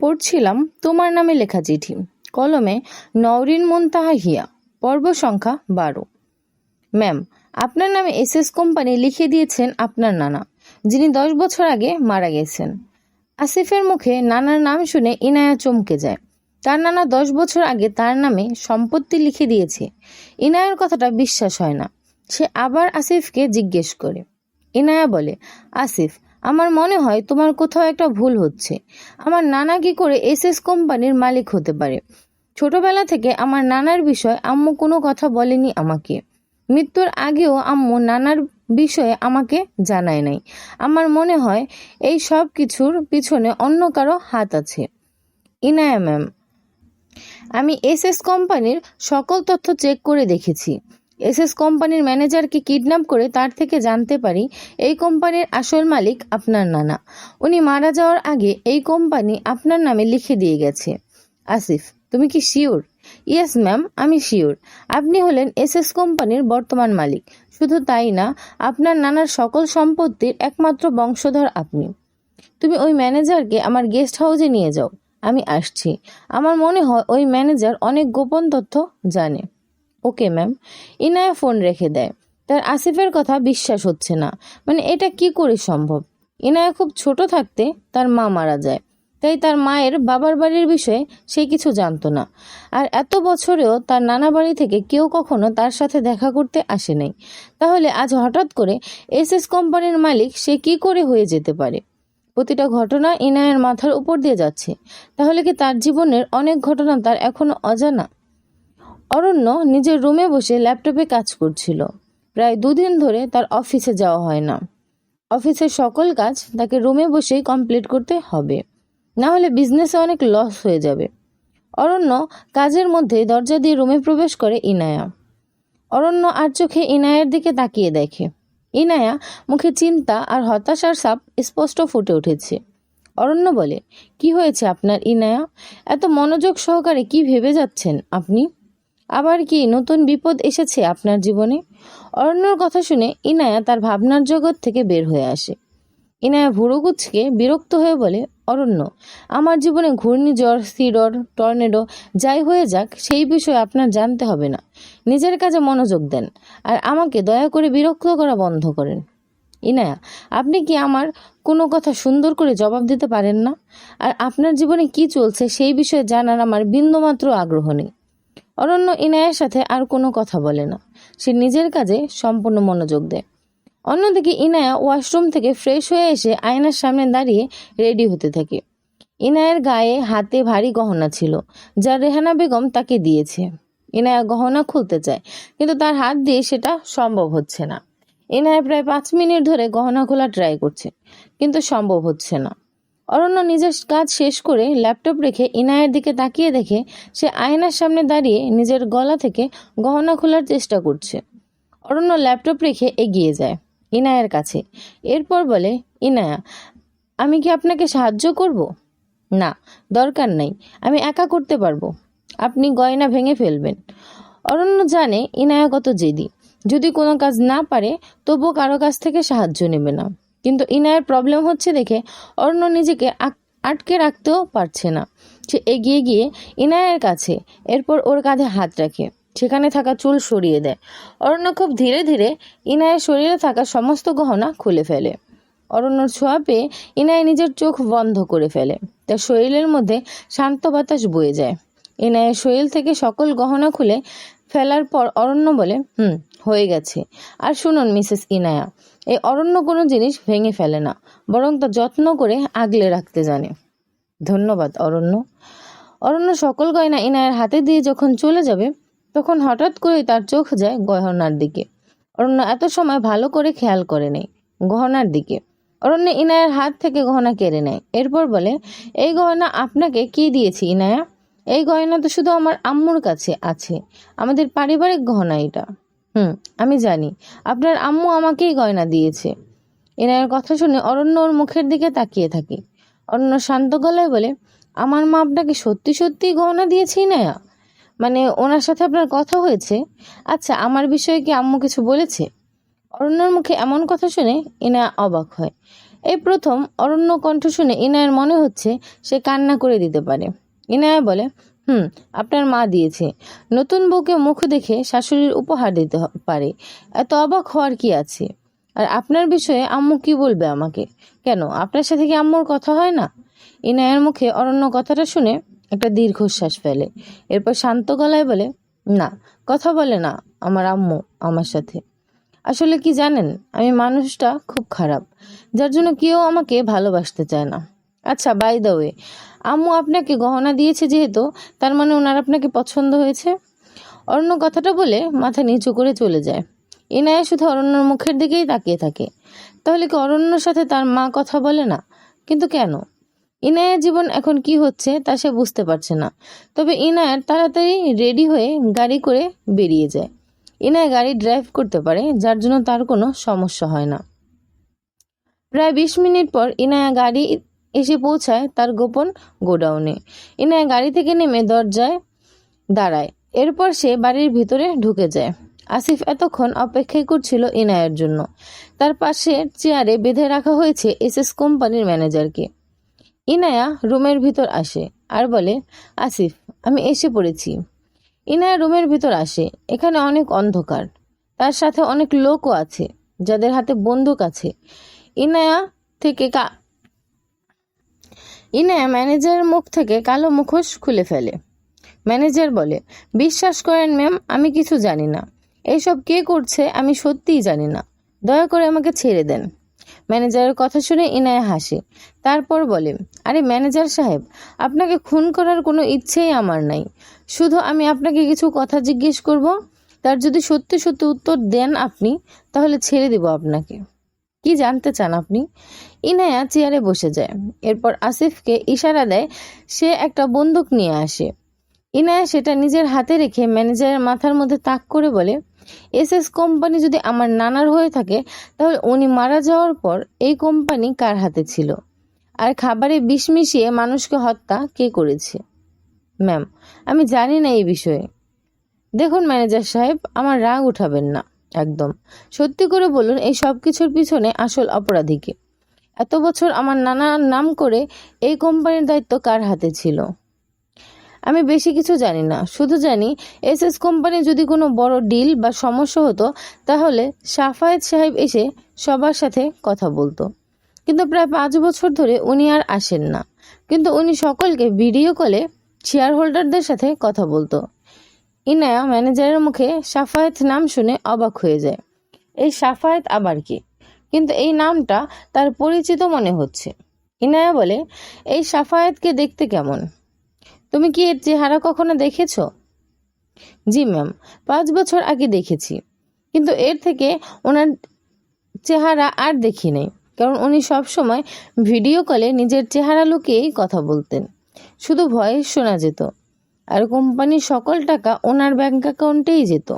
পড়ছিলাম তোমার নামে লেখা চিঠি। কলমে নওরিন মুনতাহা হিয়া পর্ব সংখ্যা বারো। ম্যাম, আপনার নামে এসএস কোম্পানি লিখে দিয়েছেন আপনার নানা, যিনি দশ বছর আগে মারা গেছেন। আসিফের মুখে নানার নাম শুনে ইনায়া চমকে যায়। তার নানা দশ বছর আগে তার নামে সম্পত্তি লিখে দিয়েছে। ইনায়ার কথাটা বিশ্বাস হয় না। সে আবার আসিফকে জিজ্ঞেস করে। ইনায়া বলে, আসিফ আমার মনে হয় তোমার কোথাও একটা ভুল হচ্ছে। আমার নানা কি করে এসএস কোম্পানির মালিক হতে পারে? ছোটবেলা থেকে আমার নানার বিষয় আম্মু কোনো কথা বলেনি আমাকে। মৃত্যুর আগেও আম্মু নানার বিষয়ে আমাকে জানায় নাই। আমার মনে হয় এই সব কিছুর পিছনে অন্য কারও হাত আছে। ইনায়া ম্যাম আমি এসএস কোম্পানির সকল তথ্য চেক করে দেখেছি। এসএস কোম্পানির ম্যানেজারকে কিডন্যাপ করে তার থেকে জানতে পারি, এই কোম্পানির আসল মালিক আপনার নানা। উনি মারা যাওয়ার আগে এই কোম্পানি আপনার নামে লিখে দিয়ে গেছে। আসিফ, তুমি কি শিওর? ইয়েস, ম্যাম, আমি শিওর। আপনি হলেন এসএস কোম্পানির বর্তমান মালিক। শুধু তাই না, আপনার নানার সকল সম্পত্তির একমাত্র বংশধর আপনি। তুমি ওই ম্যানেজারকে আমার গেস্ট হাউসে নিয়ে যাও। আমি আসছি। আমার মনে হয় ওই ম্যানেজার অনেক গোপন তথ্য জানে। ওকে, ম্যাম। ইনায়া ফোন রেখে দেয়। তার আসিফের কথা বিশ্বাস হচ্ছে না। মানে এটা কি করে সম্ভব? ইনায়া খুব ছোট থাকতে তার মা মারা যায়। তাই তার মায়ের বাবার বাড়ির বিষয়ে সে কিছু জানতো না। আর এত বছরেও তার নানা বাড়ি থেকে কেউ কখনো তার সাথে দেখা করতে আসে নাই। তাহলে আজ হঠাৎ করে এস এস কোম্পানির মালিক সে কি করে হয়ে যেতে পারে? প্রতিটা ঘটনা ইনায়ের মাথার উপর দিয়ে যাচ্ছে। তাহলে কি তার জীবনের অনেক ঘটনা তার এখনও অজানা? অরণ্য নিজের রুমে বসে ল্যাপটপে কাজ করছিল। প্রায় দুদিন ধরে তার অফিসে যাওয়া হয় না। অফিসের সকল কাজ তাকে রুমে বসেই কমপ্লিট করতে হবে। না হলে বিজনেসে অনেক লস হয়ে যাবে। অরণ্য কাজের মধ্যে দরজা দিয়ে রুমে প্রবেশ করে ইনায়া। অরণ্য আর চোখে ইনায়ের দিকে তাকিয়ে দেখে। ইনায়া মুখে চিন্তা আর হতাশার সাপ স্পষ্ট ফুটে উঠেছে। অরণ্য বলে, কি হয়েছে আপনার ইনায়া? এত মনোযোগ সহকারে কি ভেবে যাচ্ছেন আপনি? আবার কি নতুন বিপদ এসেছে আপনার জীবনে? অরণ্যর কথা শুনে ইনায়া তার ভাবনার জগৎ থেকে বের হয়ে আসে। ইনায়া ভুরুগুচকে বিরক্ত হয়ে বলে, অরণ্য, আমার জীবনে ঘূর্ণিঝড় সিডর, টর্নেডো, যাই হয়ে যাক, সেই বিষয়ে আপনার জানতে হবে না। নিজের কাজে মনোযোগ দেন আর আমাকে দয়া করে বিরক্ত করা বন্ধ করেন। ইনায়া, আপনি কি আমার কোনো কথা সুন্দর করে জবাব দিতে পারেন না? আর আপনার জীবনে কি চলছে সেই বিষয়ে জানার আমার বিন্দুমাত্র আগ্রহ নেই। অরণ্য ইনায়ের সাথে আর কোনো কথা বলে না। সে নিজের কাজে সম্পূর্ণ মনোযোগ দেয়। অন্যদিকে ইনায়া ওয়াশরুম থেকে ফ্রেশ হয়ে এসে আয়নার সামনে দাঁড়িয়ে রেডি হতে থাকে। ইনায়ের গায়ে হাতে ভারী গহনা ছিল, যা রেহানা বেগম তাকে দিয়েছে। ইনায়া গহনা খুলতে চায়, কিন্তু তার হাত দিয়ে সেটা সম্ভব হচ্ছে না। ইনায়া প্রায় পাঁচ মিনিট ধরে গহনা খোলা ট্রাই করছে, কিন্তু সম্ভব হচ্ছে না। অরণ্য নিজের কাজ শেষ করে ল্যাপটপ রেখে ইনায়ের দিকে তাকিয়ে দেখে সে আয়নার সামনে দাঁড়িয়ে নিজের গলা থেকে গহনা খোলার চেষ্টা করছে। অরণ্য ল্যাপটপ রেখে এগিয়ে যায় ইনায়ের কাছে। এরপর বলে, ইনায়া, আমি কি আপনাকে সাহায্য করব? না, দরকার নাই, আমি একা করতে পারব। আপনি গয়না ভেঙে ফেলবেন। অরণ্য জানে ইনায়া কত জেদি। যদি কোনো কাজ না পারে, তবুও কারও কাছ থেকে সাহায্য নেবে না। কিন্তু ইনায়ের প্রবলেম হচ্ছে দেখে অরণ্য নিজেকে আটকে রাখতেও পারছে না। সে এগিয়ে গিয়ে ইনায়ের কাছে এরপর ওর কাঁধে হাত রাখে। সেখানে থাকা চুল সরিয়ে দেয়। অরণ্য খুব ধীরে ধীরে ইনায়ের শরীরে থাকা সমস্ত গহনা খুলে ফেলে। অরণ্যর ছোঁয়া পেয়ে ইনায় নিজের চোখ বন্ধ করে ফেলে। তার শরীরের মধ্যে শান্ত বাতাস বয়ে যায়। ইনায়ের শরীর থেকে সকল গহনা খুলে ফেলার পর অরণ্য বলে, হুম, হয়ে গেছে। আর শুনুন, মিসেস ইনায়া এই অরণ্য কোনো জিনিস ভেঙে ফেলে না, বরং তা যত্ন করে আগলে রাখতে জানে। ধন্যবাদ, অরণ্য। অরণ্য সকল গয়না ইনায়ের হাতে দিয়ে যখন চলে যাবে, তখন হঠাৎ করেই তার চোখ যায় গহনার দিকে। অরণ্য এত সময় ভালো করে খেয়াল করে নেই, গহনার দিকে। অরণ্য ইনায়ের হাত থেকে গহনা কেড়ে নেয়। এরপর বলে, এই গহনা আপনাকে কি দিয়েছি ইনায়া? এই গয়না তো শুধু আমার আম্মুর কাছে আছে। আমাদের পারিবারিক গহনা এটা। হুম, আমি জানি। আপনার আম্মু আমাকেই গয়না দিয়েছে। এনায়ের কথা শুনে অরণ্য ওর মুখের দিকে তাকিয়ে থাকে। অরণ্য শান্ত গলায় বলে, আমার মা আপনাকে সত্যি সত্যি গহনা দিয়েছে, ইনায়া? মানে ওনার সাথে আপনার কথা হয়েছে? আচ্ছা আমার বিষয়ে কি আম্মু কিছু বলেছে? অরণ্যর মুখে এমন কথা শুনে ইনা অবাক হয়। এই প্রথম অরণ্য কণ্ঠ শুনে ইনায়ের মনে হচ্ছে সে কান্না করে দিতে পারে। ইনায়া বলে হুম, আপনার মা দিয়েছে। নতুন বউকে মুখ দেখে শাশুড়ির উপহার দিতে পারে। এত অবাক হওয়ার কি আছে? আর আপনার বিষয়ে আম্মু কি বলবে আমাকে? কেন, আপনার সাথে কি আম্মুর কথা হয় না? ইনায়ের মুখে অরণ্য কথাটা শুনে একটা দীর্ঘশ্বাস ফেলে। এরপর শান্ত গলায় বলে, না, কথা বলে না আমার আম্মু আমার সাথে। আসলে কি জানেন, আমি মানুষটা খুব খারাপ, যার জন্য কেউ আমাকে ভালোবাসতে চায় না। আচ্ছা বাই দ্য ওয়ে আম্মু আপনাকে গহনা দিয়েছে যেহেতু, তার মানে ওনার আপনাকে পছন্দ হয়েছে। অরণ্য কথাটা বলে মাথা নিচু করে চলে যায়। ইনায়া শুধু অরণ্যর মুখের দিকেই তাকিয়ে থাকে। তাহলে কি অরণ্যর সাথে তার মা কথা বলে না? কিন্তু কেন? ইনায়ার জীবন এখন কি হচ্ছে তা সে বুঝতে পারছে না। তবে ইনায়ার তাড়াতাড়ি রেডি হয়ে গাড়ি করে বেরিয়ে যায়। ইনায়া গাড়ি ড্রাইভ করতে পারে, যার জন্য তার কোনো সমস্যা হয় না। প্রায় বিশ মিনিট পর ইনায়া গাড়ি এসে পৌঁছায় তার গোপন গোডাউনে। ইনায়া গাড়ি থেকে নেমে দরজায় দাঁড়ায়। এরপর সে বাড়ির ভিতরে ঢুকে যায়। আসিফ এতক্ষণ অপেক্ষাই করছিল ইনায়ের জন্য। তার পাশে চেয়ারে বেঁধে রাখা হয়েছে এসএস কোম্পানির ম্যানেজারকে। ইনায়া রুমের ভিতর আসে আর বলে, আসিফ, আমি এসে পড়েছি। ইনায়া রুমের ভিতর আসে। এখানে অনেক অন্ধকার। তার সাথে অনেক লোকও আছে, যাদের হাতে বন্দুক আছে। ইনায়া থেকে ইনায়া ম্যানেজারের মুখ থেকে কালো মুখোশ খুলে ফেলে। ম্যানেজার বলে, বিশ্বাস করেন ম্যাম, আমি কিছু জানি না। এইসব কে করছে আমি সত্যিই জানি না। দয়া করে আমাকে ছেড়ে দেন। ম্যানেজারের কথা শুনে ইনায়া হাসে। তারপর বলে, আরে ম্যানেজার সাহেব, আপনাকে খুন করার কোনো ইচ্ছেই আমার নাই। শুধু আমি আপনাকে কিছু কথা জিজ্ঞেস করব। তার যদি সত্যি সত্যি উত্তর দেন আপনি, তাহলে ছেড়ে দিব আপনাকে। কি জানতে চান আপনি? ইনায়া চেয়ারে বসে যায়। এরপর আসিফকে ইশারা দেয়, সে একটা বন্দুক নিয়ে আসে। ইনায়া সেটা নিজের হাতে রেখে ম্যানেজারের মাথার মধ্যে তাক করে বলে এস এস কোম্পানি যদি আমার নানার হয়ে থাকে, তাহলে উনি মারা যাওয়ার পর এই কোম্পানি কার হাতে ছিল? আর খাবারে বিষ মিশিয়ে মানুষকে হত্যা কে করেছে? ম্যাম, আমি জানি না এই বিষয়ে। দেখুন ম্যানেজার সাহেব, আমার রাগ উঠাবেন না। একদম। সত্যি করে বলুন, এই সব কিছুর পিছনে আসল অপরাধীকে এত বছর আমার নানা নাম করে এই কোম্পানির দায়িত্ব কার হাতে ছিল? আমি বেশি কিছু জানি না। শুধু জানি এস এস কোম্পানি যদি কোনো বড় ডিল বা সমস্যা হতো, তাহলে সাফায়েত সাহেব এসে সবার সাথে কথা বলতো। কিন্তু প্রায় পাঁচ বছর ধরে উনি আর আসেন না। কিন্তু উনি সকলকে ভিডিও কলে শেয়ার হোল্ডারদের সাথে কথা বলতো। ইনায়া ম্যানেজারের মুখে সাফায়েত নাম শুনে অবাক হয়ে যায়। এই সাফায়েত আবার কি? কিন্তু এই নামটা তার পরিচিত মনে হচ্ছে। ইনায়া বলে, এই সাফায়েতকে দেখতে কেমন? তুমি কি এর চেহারা কখনো দেখেছ? জি ম্যাম, পাঁচ বছর আগে দেখেছি। কিন্তু এর থেকে ওনার চেহারা আর দেখি নেই, কারণ উনি সব সময় ভিডিও কলে নিজের চেহারা লুকিয়েই কথা বলতেন। শুধু ভয়ে শোনা যেত। আর কোম্পানির সকল টাকা ওনার ব্যাঙ্ক অ্যাকাউন্টেই যেত।